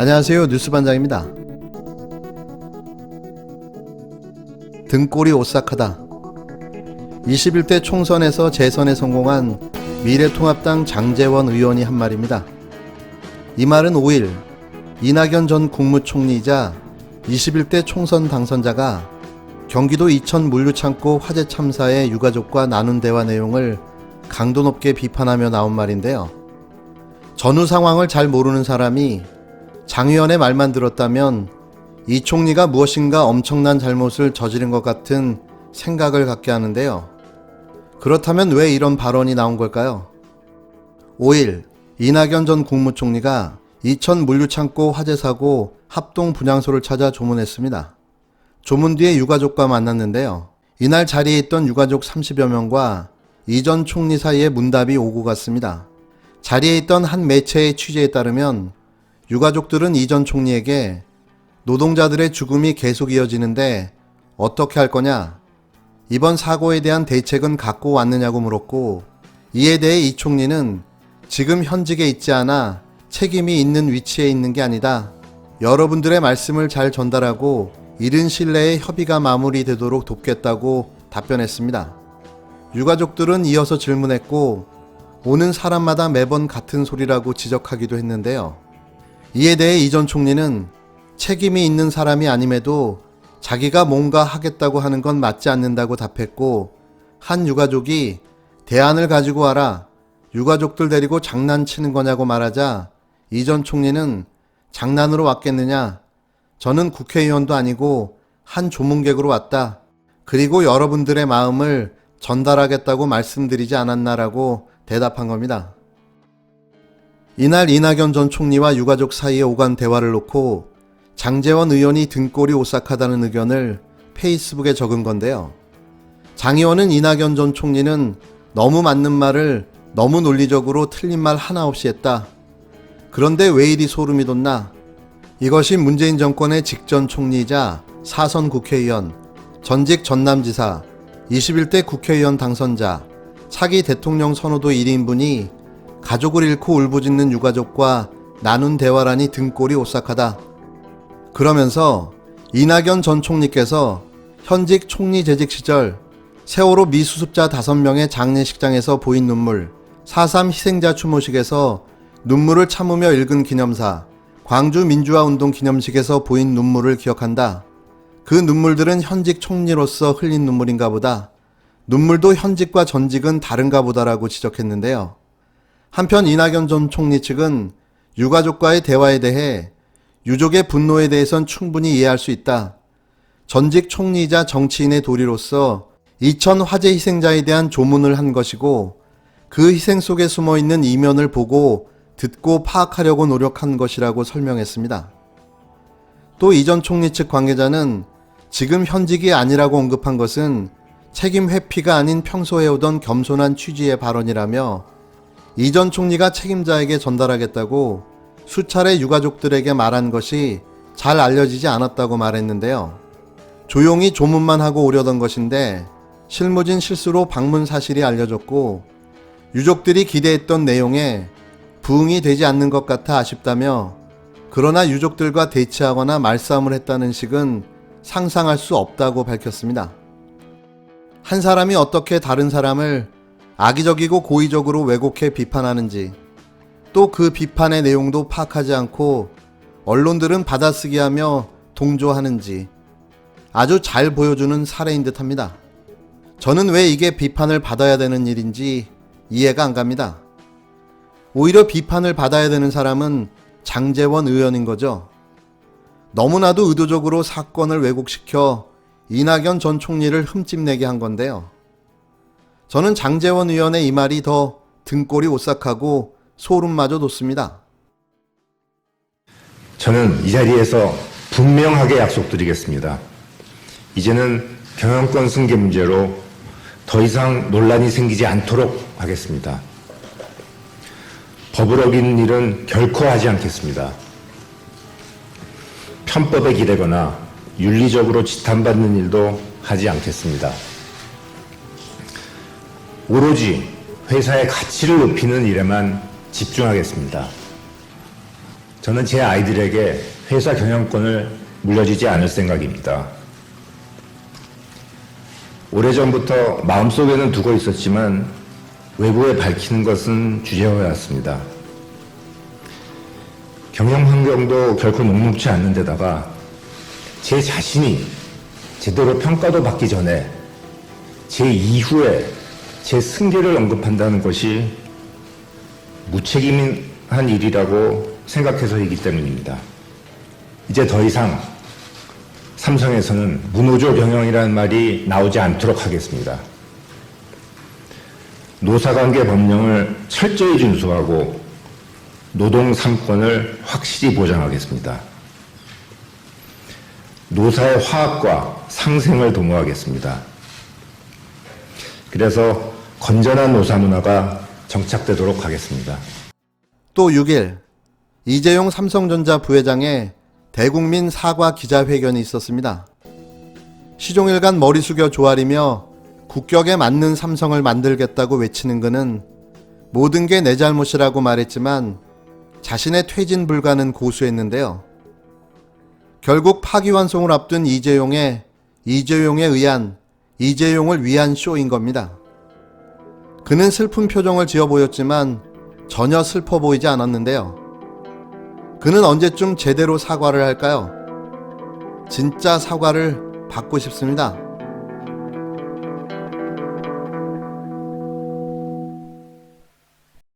안녕하세요. 뉴스반장입니다. 등골이 오싹하다. 21대 총선에서 재선에 성공한 미래통합당 장재원 의원이 한 말입니다. 이 말은 5일 이낙연 전 국무총리이자 21대 총선 당선자가 경기도 이천 물류창고 화재 참사의 유가족과 나눈 대화 내용을 강도 높게 비판하며 나온 말인데요. 전후 상황을 잘 모르는 사람이 장 의원의 말만 들었다면 이 총리가 무엇인가 엄청난 잘못을 저지른 것 같은 생각을 갖게 하는데요. 그렇다면 왜 이런 발언이 나온 걸까요? 5일 이낙연 전 국무총리가 이천 물류창고 화재 사고 합동 분향소를 찾아 조문했습니다. 조문 뒤에 유가족과 만났는데요. 이날 자리에 있던 유가족 30여 명과 이전 총리 사이에 문답이 오고 갔습니다. 자리에 있던 한 매체의 취재에 따르면 유가족들은 이전 총리에게 노동자들의 죽음이 계속 이어지는데 어떻게 할 거냐? 이번 사고에 대한 대책은 갖고 왔느냐고 물었고 이에 대해 이 총리는 지금 현직에 있지 않아 책임이 있는 위치에 있는 게 아니다. 여러분들의 말씀을 잘 전달하고 이른 신뢰의 협의가 마무리되도록 돕겠다고 답변했습니다. 유가족들은 이어서 질문했고 오는 사람마다 매번 같은 소리라고 지적하기도 했는데요. 이에 대해 이 전 총리는 책임이 있는 사람이 아님에도 자기가 뭔가 하겠다고 하는 건 맞지 않는다고 답했고 한 유가족이 대안을 가지고 와라 유가족들 데리고 장난치는 거냐고 말하자 이 전 총리는 장난으로 왔겠느냐 저는 국회의원도 아니고 한 조문객으로 왔다 그리고 여러분들의 마음을 전달하겠다고 말씀드리지 않았나라고 대답한 겁니다. 이날 이낙연 전 총리와 유가족 사이에 오간 대화를 놓고 장재원 의원이 등골이 오싹하다는 의견을 페이스북에 적은 건데요. 장 의원은 이낙연 전 총리는 너무 맞는 말을 너무 논리적으로 틀린 말 하나 없이 했다. 그런데 왜 이리 소름이 돋나? 이것이 문재인 정권의 직전 총리이자 사선 국회의원, 전직 전남지사, 21대 국회의원 당선자, 차기 대통령 선호도 1인분이 가족을 잃고 울부짖는 유가족과 나눈 대화라니 등골이 오싹하다. 그러면서 이낙연 전 총리께서 현직 총리 재직 시절 세월호 미수습자 5명의 장례식장에서 보인 눈물, 4.3 희생자 추모식에서 눈물을 참으며 읽은 기념사, 광주 민주화운동 기념식에서 보인 눈물을 기억한다. 그 눈물들은 현직 총리로서 흘린 눈물인가 보다. 눈물도 현직과 전직은 다른가 보다라고 지적했는데요. 한편 이낙연 전 총리 측은 유가족과의 대화에 대해 유족의 분노에 대해선 충분히 이해할 수 있다. 전직 총리이자 정치인의 도리로서 이천 화재 희생자에 대한 조문을 한 것이고 그 희생 속에 숨어 있는 이면을 보고 듣고 파악하려고 노력한 것이라고 설명했습니다. 또 이 전 총리 측 관계자는 지금 현직이 아니라고 언급한 것은 책임 회피가 아닌 평소 해오던 겸손한 취지의 발언이라며 이전 총리가 책임자에게 전달하겠다고 수차례 유가족들에게 말한 것이 잘 알려지지 않았다고 말했는데요. 조용히 조문만 하고 오려던 것인데 실무진 실수로 방문 사실이 알려졌고 유족들이 기대했던 내용에 부응이 되지 않는 것 같아 아쉽다며 그러나 유족들과 대치하거나 말싸움을 했다는 식은 상상할 수 없다고 밝혔습니다. 한 사람이 어떻게 다른 사람을 악의적이고 고의적으로 왜곡해 비판하는지 또 그 비판의 내용도 파악하지 않고 언론들은 받아쓰기 하며 동조하는지 아주 잘 보여주는 사례인 듯 합니다. 저는 왜 이게 비판을 받아야 되는 일인지 이해가 안 갑니다. 오히려 비판을 받아야 되는 사람은 장재원 의원인 거죠. 너무나도 의도적으로 사건을 왜곡시켜 이낙연 전 총리를 흠집내게 한 건데요. 저는 장재원 의원의 이 말이 더 등골이 오싹하고 소름마저 돋습니다. 저는 이 자리에서 분명하게 약속드리겠습니다. 이제는 경영권 승계 문제로 더 이상 논란이 생기지 않도록 하겠습니다. 법을 어기는 일은 결코 하지 않겠습니다. 편법에 기대거나 윤리적으로 지탄받는 일도 하지 않겠습니다. 오로지 회사의 가치를 높이는 일에만 집중하겠습니다. 저는 제 아이들에게 회사 경영권을 물려주지 않을 생각입니다. 오래전부터 마음속에는 두고 있었지만 외부에 밝히는 것은 주저해왔습니다. 경영 환경도 결코 녹록지 않는 데다가 제 자신이 제대로 평가도 받기 전에 제 이후에 제 승계를 언급한다는 것이 무책임한 일이라고 생각해서이기 때문입니다. 이제 더 이상 삼성에서는 문호조 경영이라는 말이 나오지 않도록 하겠습니다. 노사관계 법령을 철저히 준수하고 노동 3권을 확실히 보장하겠습니다. 노사의 화합과 상생을 도모하겠습니다. 그래서 건전한 노사 문화가 정착되도록 하겠습니다. 또 6일 이재용 삼성전자 부회장의 대국민 사과 기자회견이 있었습니다. 시종일관 머리 숙여 조아리며 국격에 맞는 삼성을 만들겠다고 외치는 그는 모든 게 내 잘못이라고 말했지만 자신의 퇴진 불가는 고수했는데요. 결국 파기환송을 앞둔 이재용의 이재용에 의한 이재용을 위한 쇼인 겁니다. 그는 슬픈 표정을 지어 보였지만 전혀 슬퍼 보이지 않았는데요. 그는 언제쯤 제대로 사과를 할까요? 진짜 사과를 받고 싶습니다.